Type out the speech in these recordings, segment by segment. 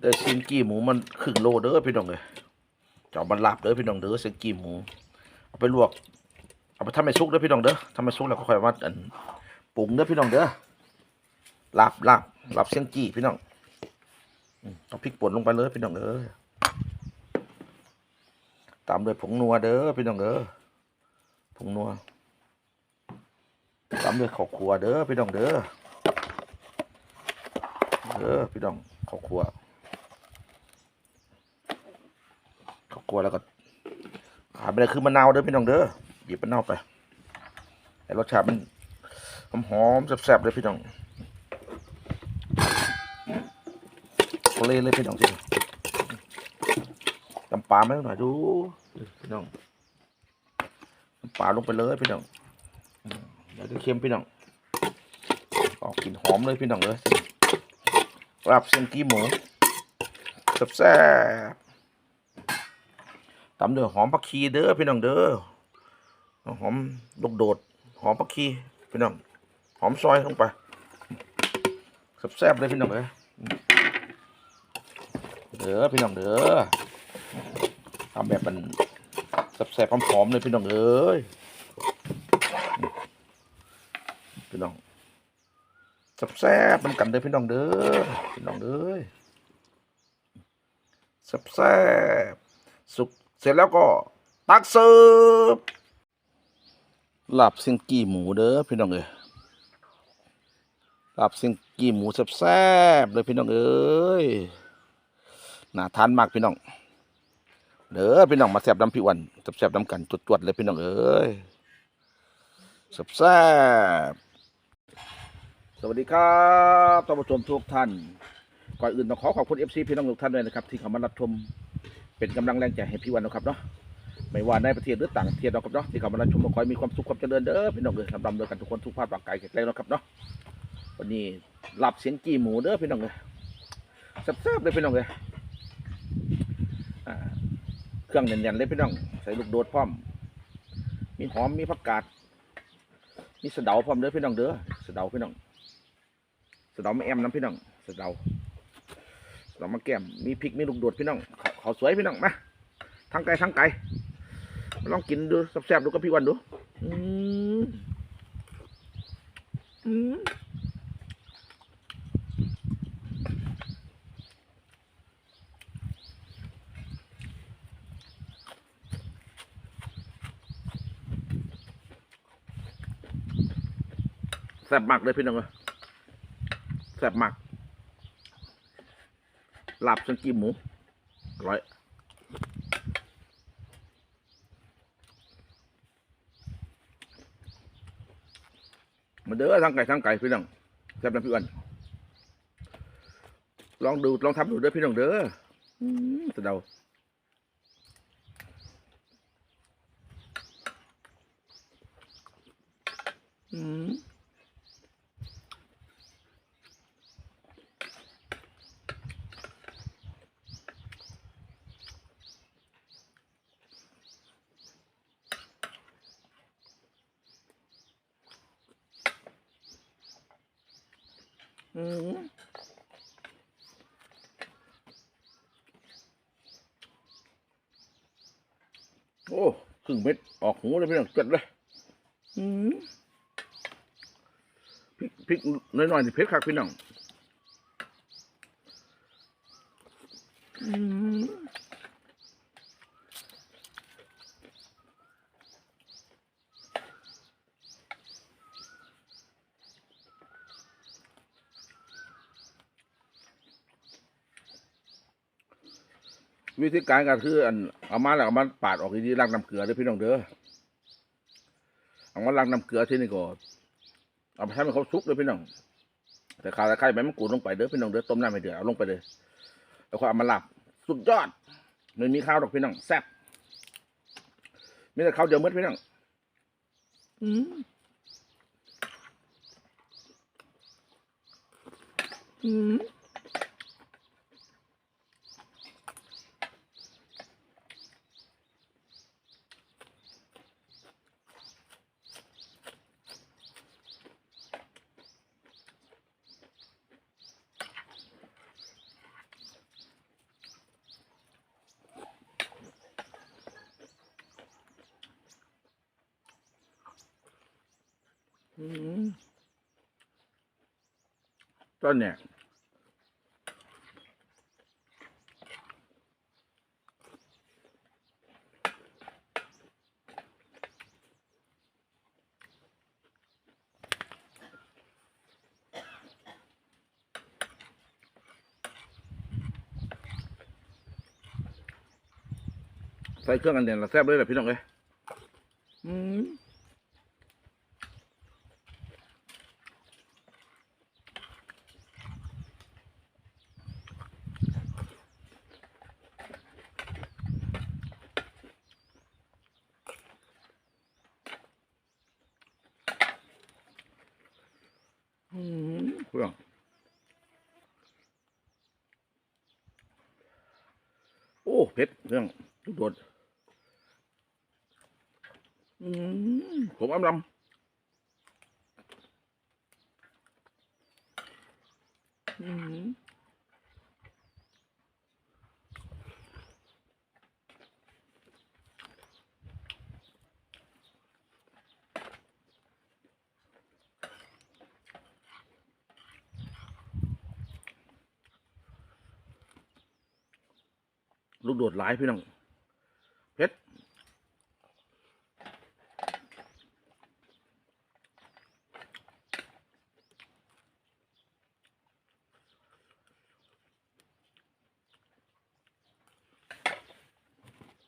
เด้อซิงกี้หมูมันครึ่งโลเด้อพี่น้องเอ้ยจะเอามันลาบเด้อพี่น้องเด้อซิงกี้หมูเอาไปลวกเอาไปทำให้สุกเด้อพี่น้องเด้อทำให้สุกแล้วก็ค่อยมาอันปรุงเด้อพี่น้องเด้อลาบลาบลาบเสียงกี้พี่น้องเอาพริกป่นลงไปเลยพี่น้องเอ้ยตามด้วยผงนัวเด้อพี่น้องเด้อผงนัวตามด้วยข้าวคั่วเด้อพี่น้องเด้อเด้อพี่น้องข้าวคั่ว ข้าวคั่วแล้วก็ขาดไปเลยคือมะนาวเด้อพี่น้องเด้อหยิบมะนาวไปให้รสชาติมันหอมๆแซ่บๆเลยพี่น้องเล่เลยพี่น้องสิตำปลาไหมหน่อยดูพี่น้องตำปลาลงไปเลยพี่น้องเดี๋ยวจะเค็มพี่น้องออกกลิ่นหอมเลยพี่น้องเลยลาบเส้นกี้หมูแซ่บๆ ตำด้วยหอมผักชีเด้อพี่น้องเด้อหอมลูกโดด หอมผักชีพี่น้องหอมซอยลงไปแซ่บๆเลยพี่น้องเอ้ยเด้อพี่น้องเด้อทำแบบมันแซ่บๆหอมๆเลยพี่น้องเอ้ยพี่น้องแซ่บๆมันกันเด้อพี่น้องเด้อพี่น้องเด้อแซ่บๆสุก เสร็จแล้วก็ตักเสิร์ฟลาบซิงกี้หมูเด้อพี่น้องเอ้ยลาบซิงกี้หมูแซ่บๆเลยพี่น้องเอ้ยน่าทานมากพี่น้องเด้อพี่น้องมาแซ่บน้ำพี่วันแซ่บๆน้ำกันจวดๆเลยพี่น้องเอ้ยแซ่บๆสวัสดีครับท่านผู้ชมทุกท่านก่อนอื่นต้องขอขอบคุณ FC พี่น้องทุกท่านด้วยนะครับ ที่เข้ามารับชม เป็นกำลังแรงใจให้พี่วันนะครับเนาะไม่ว่าในประเทศหรือต่างประเทศนะครับเนาะที่เข้ามารับชมก็ขอให้มีความสุขความเจริญเด้อพี่น้องเอ้ยลำลำโดยกันทุกคนทุกภาคปากไก่แข็งแรงนะครับเนาะวันนี้หลับเสียงกี้หมูเด้อพี่น้องเอ้ยแซ่บๆเลยพี่น้องเอ้ยเครื่องเนียนๆเลยพี่น้องใส่ลูกโดดพร้อม มีหอมมีผักกาดมีสะเดาพร้อมเด้อพี่น้องเด้อสะเดาพี่น้องสะเดาไม่แอมน้ำพี่น้องสะเดาสะเดามาแก้มมีพริกมีลูกโดดพี่น้อง ขาเขาวสวยพี่น้องมาทั้งไก่ทั้งไก่มาลองกินดูแซ่บๆดูกับพี่วันดู อืมอืมแซ่บมากเลยพี่น้องเอ้ยแซ่บมากลาบสันกีหมู ร่อยมาเด้อทั้งไก่ทั้งไก่พี่น้องแซ่บนะพี่อ้วนลองดูลองทำดูเด้อพี่น้องเด้อสะเดาอืม อืมโอ้ครึ่งเม็ดออกหูเลยพี่น้องเจ็ดเลยอืมพริกพริกน้อยๆนี่เผ็ดคักพี่น้องอืม วิธีการก็คืออันเอามาแล้วเอามาปาดออกดีๆล้างน้ำเกลือเด้อพี่น้องเด้อเอามาล้างน้ำเกลือที่นี่ก่อนเอาไปทำให้เขาสุกเลยพี่น้องแต่ขาตะไคร้ใบมะกรูดลงไปเด้อพี่น้องเด้อต้มน้ำให้เดือดเอาลงไปเลยแล้วก็เอามาหลาบสุดยอดไม่มีข้าวดอกพี่น้องแซ่บมีแต่ข้าวเดียวมืดพี่น้องอืมอืม ต้นเนี่ยใส่เครื่องกันเด่นละแซ่บเลยแหละพี่น้องเอ้ยอืมอืมเพื่อนโอ้เผ็ดเรื่องทุกโดดอืมผมอำลำอืม ลูกโดดหลายพี่น้องเพชร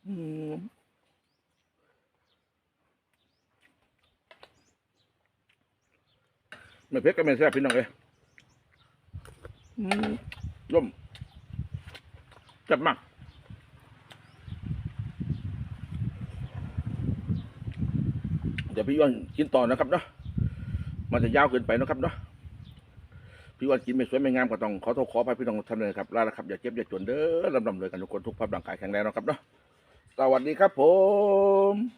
อืมไม่เผ็ดก็ไม่แซ่บพี่น้องเอ้ยอืมร่มจับมาก เดี๋ยวพี่ย้อนกินต่อนะครับเนาะมันจะยาวเกินไปนะครับเนาะพี่วันกินไม่สวยไม่งามก็ต้องขอโทษขออภัยพี่น้องท่านเลยครับลาแล้วครับอย่าเจ็บอย่าจนเด้อลำลำเลยกันทุกคนทุกภาพร่างกายแข็งแรงนะครับเนาะสวัสดีครับผม